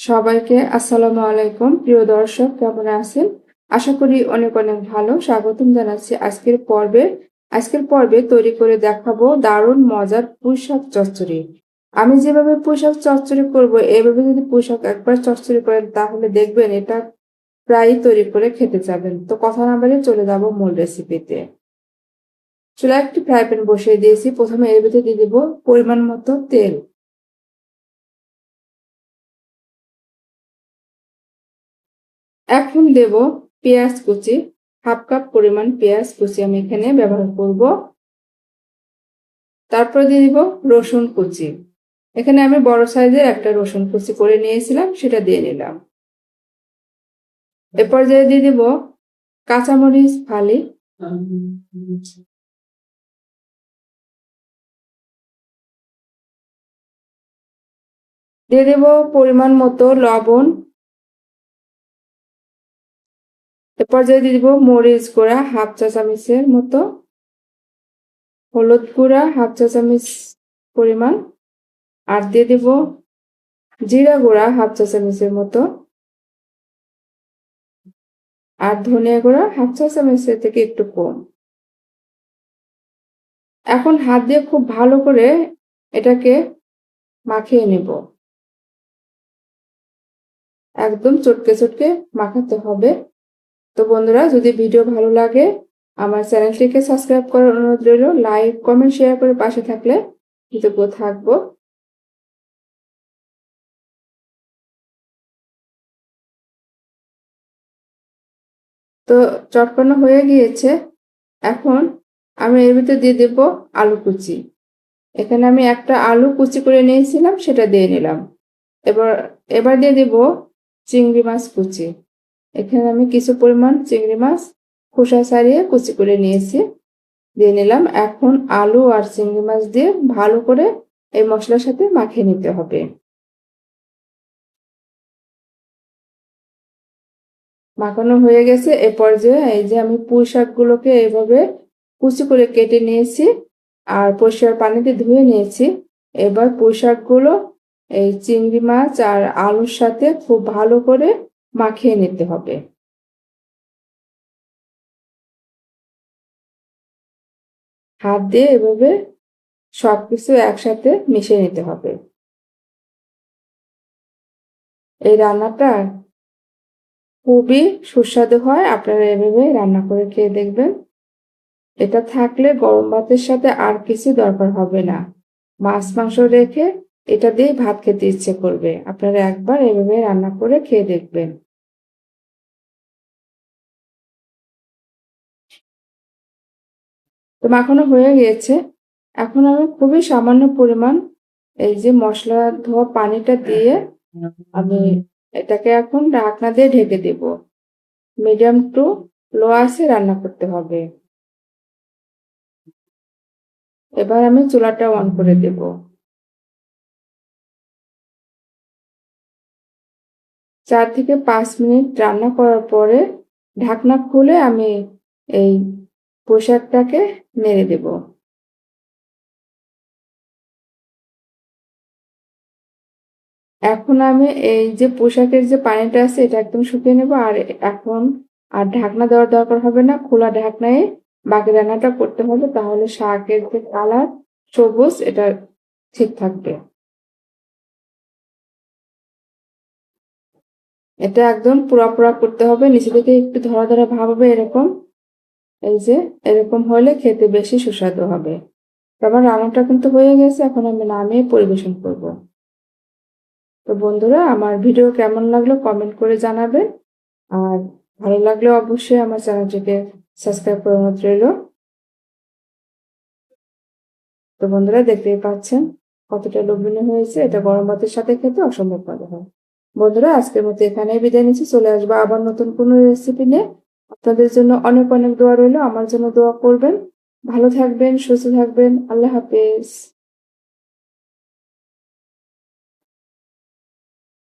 সবাইকে আসসালামু আলাইকুম। প্রিয় দর্শক, কেমন আছেন? আশা করি অনেক অনেক ভালো। স্বাগতম জানাচ্ছি আজকের পর্বে। আজকের পর্বে তৈরি করে দেখাবো দারুণ মজার পুঁইশাক চচ্চড়ি। আমি যেভাবে পুঁইশাক চচ্চড়ি করব, এভাবে যদি পুঁইশাক একবার চচ্চড়ি করেন, তাহলে দেখবেন এটা প্রায়ই তৈরি করে খেতে যাবেন। তো কথা না বলে চলে যাব মূল রেসিপিতে। চুলা একটি ফ্রাই প্যান বসিয়ে দিয়েছি। প্রথমে এর ভিতরে দিয়ে দেবো পরিমাণ মতো তেল। এখন দেব পেঁয়াজ কুচি, হাফ কাপ পরিমাণ পেঁয়াজ কুচি আমি এখানে ব্যবহার করব। তারপর দিয়ে দিব রসুন কুচি। এখানে আমি বড় সাইজের একটা রসুন কুচি করে নিয়েছিলাম, সেটা দিয়ে নিলাম। এ পর্যায়ে দিয়ে দিব কাঁচামরিচ ফালি। দিয়ে দেব পরিমাণ মতো লবণ। এ পর্যায়ে দিয়ে দিব মরিচ গুঁড়া, হাফ চা চামচের মতো। হলুদ গুঁড়া, হাফ চা চামচ পরিমাণ। আর দিয়ে দিব জিরা গুঁড়া, হাফ চা চামচের মতো। আর ধনিয়া গুঁড়া, হাফ চা চামচের থেকে একটু কম। এখন হাত দিয়ে খুব ভালো করে এটাকে মাখিয়ে নেব। একদম চটকে চটকে মাখাতে হবে। তো বন্ধুরা, যদি ভিডিও ভালো লাগে, আমার চ্যানেলটিকে সাবস্ক্রাইব করার অনুরোধ রইল। লাইক, কমেন্ট, শেয়ার করে পাশে থাকলে কৃতজ্ঞ থাকব। তো চটকানো হয়ে গিয়েছে। এখন আমি এর ভিতরে দিয়ে দেব আলু কুচি। এখানে আমি একটা আলু কুচি করে নিয়েছিলাম, সেটা দিয়ে নিলাম। এবার এবার দিয়ে দেব চিংড়ি মাছ কুচি। এখানে আমি কিছু পরিমাণ চিংড়ি মাছ, খোসা ছাড়িয়ে কুচি করে নিয়েছি। দিয়ে নিলাম এখন আলু আর চিংড়ি মাছ দিয়ে ভালো করে এই মশলার সাথে মাখিয়ে নিতে হবে। মাখানো হয়ে গেছে। এ পর্যায়ে এই যে আমি পুঁই শাকগুলোকে এইভাবে কুচি করে কেটে নিয়েছি আর পরিষ্কার পানিতে ধুয়ে নিয়েছি। এবার পুঁই শাকগুলো, এই চিংড়ি মাছ আর আলুর সাথে খুব ভালো করে মাখিয়ে নিতে হবে। হাত দিয়ে এভাবে সবকিছু একসাথে মিশিয়ে নিতে হবে। এই রান্নাটা খুবই সুস্বাদু হয়, আপনারা এভাবে রান্না করে খেয়ে দেখবেন। এটা থাকলে গরম ভাতের সাথে আর কিছু দরকার হবে না। মাছ, মাংস রেখে এটা দিয়ে ভাত খেতে ইচ্ছে করবে। আপনারা একবার এভাবে রান্না করে খেয়ে দেখবেন। তো মাখানো হয়ে গিয়েছে। এখন আমি খুবই সামান্য পরিমাণ এই যে মশলা ধোয়া পানিটা দিয়ে আমি এটাকে এখন ঢাকনা দিয়ে ঢেকে দেব। মিডিয়াম টু লো আসে রান্না করতে হবে। এবার আমি চুলাটা অন করে দেব। চার থেকে পাঁচ মিনিট রান্না করার পরে ঢাকনা খুলে আমি এই পোশাকটাকে নেড়ে দেব। এখন আমি এই যে পোশাকের যে পানিটা আছে এটা একদম শুকিয়ে নেব আর এখন আর ঢাকনা দেওয়ার দরকার হবে না, খোলা ঢাকনায় বাকি রান্নাটা করতে হবে তাহলে শাকের যে কালার, সবুজ, এটা ঠিক থাকবে। এটা একদম পুরা পুরা করতে হবে। নিচে থেকে একটু ধরা ধরা ভাব হবে এরকম। এই যে, এরকম হলে খেতে বেশি সুস্বাদু হবে। আমার রান্নাটা কিন্তু হয়ে গেছে, এখন আমি নামিয়ে পরিবেশন করব। তো বন্ধুরা, আমার ভিডিও কেমন লাগল কমেন্ট করে জানাবেন। আর ভালো লাগলে অবশ্যই আমার চ্যানেলটিকে সাবস্ক্রাইব করে অনুরোধ রইল। তো বন্ধুরা, দেখতেই পাচ্ছেন কতটা লোভনীয় হয়েছে। এটা গরম ভাতের সাথে খেতে অসম্ভব মজা হয়। বন্ধুরা, আজকের মতো এখানে বিদায় নিচ্ছি। চলে আসব আবার নতুন কোনো রেসিপি নিয়ে। আপনাদের জন্য অনেক অনেক দোয়া রইল। আমার জন্য দোয়া করবেন। ভালো থাকবেন, সুস্থ থাকবেন। আল্লাহ হাফেজ।